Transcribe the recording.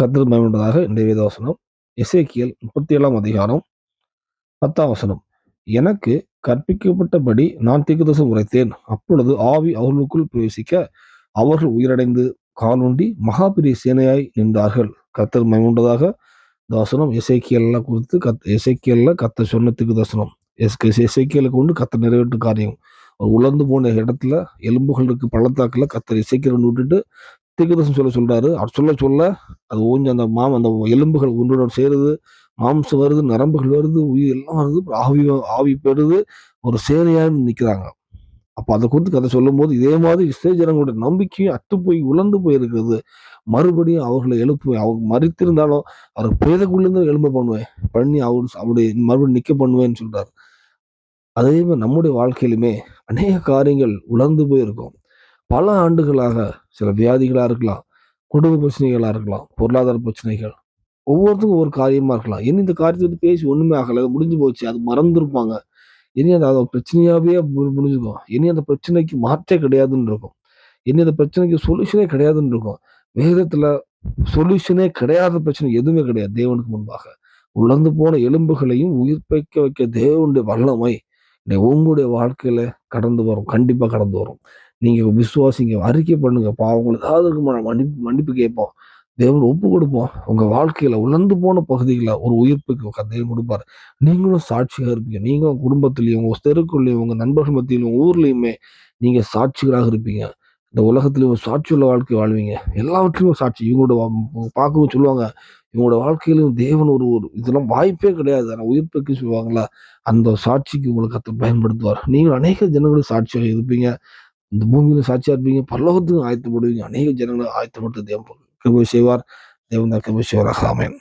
கத்தர் பயன்படுவதாக இந்த வேதவசனம் இசைக்கியல் முப்பத்தி ஏழாம் அதிகாரம் பத்தாம் வசனம். எனக்கு கற்பிக்கப்பட்டபடி நான் தீர்க்கதரிசனம் உரைத்தேன். அப்பொழுது ஆவி அவர்களுக்குள் பிரவேசிக்க அவர்கள் உயிரடைந்து காலூண்டி மகாபிரிய சேனையாய் நின்றார்கள். கத்தர் மயமுண்டதாக தோசனம் எசைக்கியல்ல குறித்து கத் இசைக்கியல்ல கத்த சொன்னத்துக்கு தரிசனம் எஸ்கே எசைக்கியலுக்கு கொண்டு கத்த நிறைவேற்று காரியம். ஒரு உலர்ந்து போன இடத்துல எலும்புகள் இருக்கு பள்ளத்தாக்கில் கத்தர் இசைக்கிறன்னு விட்டுட்டு தீர்க்கதரிசனம் சொல்ல சொல்கிறாரு அவர் சொல்ல சொல்ல அது ஓஞ்சி அந்த மாம் அந்த எலும்புகள் ஒன்றுடன் சேருது. மாம்சம் வருது நரம்புகள் வருது உயிர் எல்லாம் வருது ஆவி ஆவி பெறுது. ஒரு சேனையாக நிற்கிறாங்க அப்போ அதை குறித்து கதை சொல்லும் போது இதே மாதிரி இஸ்ரேல் நம்பிக்கையும் அத்து போய் உலர்ந்து போயிருக்கிறது மறுபடியும் அவர்களை எழுப்புவேன் அவங்க மறித்திருந்தாலும் அவர் பேதக்குள்ளேருந்து எலும்ப பண்ணுவேன். பண்ணி அவர் அவருடைய மறுபடியும் நிற்க பண்ணுவேன்னு சொல்கிறார் அதே மாதிரி நம்முடைய வாழ்க்கையிலுமே அநேக காரியங்கள் உலர்ந்து போயிருக்கும். பல ஆண்டுகளாக சில வியாதிகளாக இருக்கலாம் குடும்ப பிரச்சனைகளாக இருக்கலாம் பொருளாதார பிரச்சனைகள் ஒவ்வொருத்தருக்கும் ஒவ்வொரு காரியமாக இருக்கலாம். இனி இந்த காரியத்தை பத்தி பேசி ஒன்றுமே ஆகலை. முடிஞ்சு போச்சு. அது மறந்துருப்பாங்க. இனி அது அது பிரச்சனையாகவே முடிஞ்சுக்கும் இனி அந்த பிரச்சனைக்கு மாற்றே கிடையாதுன்னு இருக்கும். இனி அந்த பிரச்சனைக்கு சொல்யூஷனே கிடையாதுன்னு இருக்கும். வேதத்தில் சொல்யூஷனே கிடையாத பிரச்சனை எதுவுமே கிடையாது தேவனுக்கு முன்பாக. உலர்ந்து போன எலும்புகளையும் உயிர்ப்பிக்க வைக்க தேவனுடைய வல்லமை உங்களுடைய வாழ்க்கையில கடந்து வரும். கண்டிப்பாக கடந்து வரும். நீங்கள் விசுவாசிங்க அறிக்கை பண்ணுங்க. பாவங்கள் ஏதாவது இருக்குமா மன்னிப்பு மன்னிப்பு கேட்போம். தேவன் ஒப்பு கொடுப்போம். உங்கள் வாழ்க்கையில் உலர்ந்து போன பகுதிகளை ஒரு உயிர்ப்புக்கு தேவன் கொடுப்பாரு. நீங்களும் சாட்சியாக இருப்பீங்க. நீங்களும் குடும்பத்திலையும் உங்கள் தெருக்குள்ளேயும் உங்கள் நண்பர்கள் மத்தியிலும் ஊர்லேயுமே நீங்கள் சாட்சிகளாக இருப்பீங்க. இந்த உலகத்துலேயும் சாட்சி சாட்சியுள்ள வாழ்க்கை வாழ்வீங்க. எல்லாவற்றிலும் சாட்சி. இவங்களோட பார்க்கவும் சொல்லுவாங்க இவங்களோட வாழ்க்கையிலும் தேவன் ஒரு ஒரு இதெல்லாம் வாய்ப்பே கிடையாது. ஆனால் உயிர்ப்புக்கு சொல்லுவாங்களா அந்த சாட்சிக்கு உங்களுக்கு கத்த பயன்படுத்துவார். நீங்கள் அநேக ஜனங்களும் சாட்சியாக இருப்பீங்க. இந்த பூமியில சாட்சியா இருப்பீங்க. பரலோகத்துக்கும் ஆயத்தப்படுவீங்க. அநேக ஜனங்களை ஆயத்தப்பட்டு தேவன் கிருபை செய்வார். தேவன் கிருபை செய்வாராக. ஆமென்.